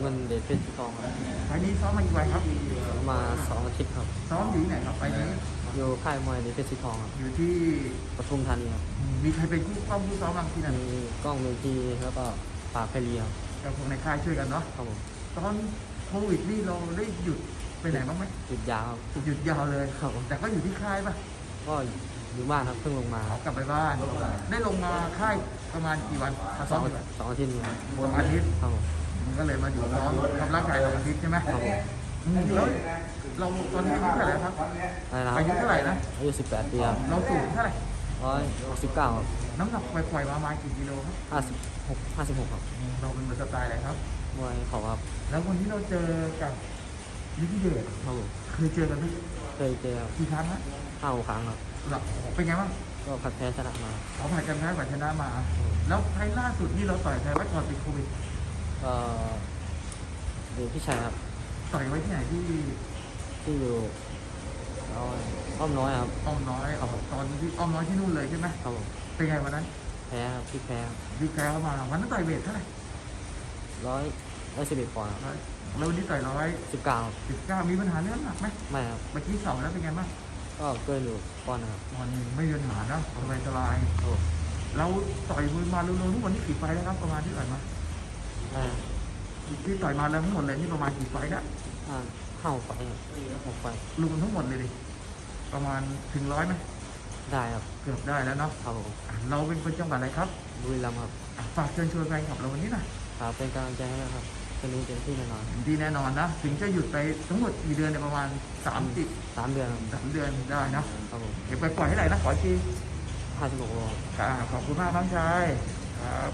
เงินเดชเพชรทองครับไฟล์นี้ซ้อมมากี่วันครับ มาสองอาทิตย์ครับ ซ้อมอยู่ที่ไหนครับไฟล์นี้ อยู่ค่ายมวยเดชเพชรสีทองครับอยู่ที่ปทุมธานีครับ มีใครเป็นคู่ป้อมคู่ซ้อมบ้างที่นั่นมีกล้องเมทีแล้วก็ปากไพลีครับกับพวกในค่ายช่วยกันเนาะครับผมตอนโควิดนี่เราได้หยุดไปไหนบ้างไหมหยุดยาวครับหยุดยาวเลยครับผมแต่ก็อยู่ที่ค่ายป่ะก็อยู่บ้านครับเพิ่งลงมาเอากลับไปบ้าน ได้ลงมาค่ายประมาณกี่วันมาสซ้อองมกี่วันสองอาทิตย์ครับสองอาทิตย์ครับผมมัน ก็เลยมาอยู่ซ้อมทำร่างกายสองอาทิตย์ใช่ไหมครับผมอืมแล้วเราตอนนี้อายุเท่าไหร่ครับอะไรนะคอายุรับเท่าไหร่นะอายุสิบแปดปีครับเราสูงเท่าไหร่ร้อยสิบเก้าครับน้ำหนักปล่อยๆมาประมาณกี่กิโลครับห้าสิบหกห้าสิบหกครับเราเป็นมือสไตล์อะไรครับ มวยเขาครับแล้ววันที่เราเจอกับนิติเดชครับผมเคยเจอกันไหมเคยเจอครับกี่ครั้งนะห้าหกครั้งครับหลับเป็นไงบ้างก็ผัดแพ้ชนะมา เขาผ่านกันแพ้ผ่านชนะมา แล้วไฟล์ล่าสุดที่เราต่อยใครไว้ก่อนติดโควิด ก็อยู่พี่ชัยครับต่อยไว้ที่ไหนที่ที่อยู่แล้วอ้อมน้อยครับอ้อมน้อยครับผมตอนที่อ้อมน้อยที่นู่นเลยใช่ไหมครับผมเป็นไงวันนั้นแพ้ครับพี่แพ้ครับดีแพ้เข้ามาวันนั้นต่อยเวทเท่าไหร่ร้อยร้อยสิบเอ็ดปอนด์ร้อยแล้ววันนี้ต่อยร้อยสิบเก้าสิบเก้ามีปัญหาเรื่องหนักไหมไม่ครับเมื่อกี้สอบแล้วเป็นไงบ้างก็เกินอยู่ปอนด์นะครับวันนี้ไม่มีปัญหานะสบายสบายครับผมเราต่อยมวยมาเร็วๆทุกวันนี้กี่ไฟล์แล้วครับประมาณที่ต่อยมาได้ ที่ต่อยมาแล้วทั้งหมดเลยนี่ประมาณกี่ไฟล์แล้วห้าห้าหกไฟครับหกไฟรวมทั้งหมดเลยดิประมาณถึงร้อยไหมได้ครับเกือบได้แล้วเนาะครับผมอะเราเป็นคนจังหวัดอะไรครับบุรีรัมย์ครับอะฝากเชิญชวนแฟนคลับเราวันนี้หน่อยครับเป็นกำลังใจให้นะครับจะรู้เต็มที่แน่นอนดีแน่นอนนะ ถึงจะหยุดไปทั้งหมดกี่เดือนเนี่ยประมาณสามสิบสามเดือนครับสามเดือนได้นะครับผมเดี๋ยวไปปล่อยให้ไหนนะขออีกทีห้าสิบหกโลครับขอบคุณมากน้องชายครับ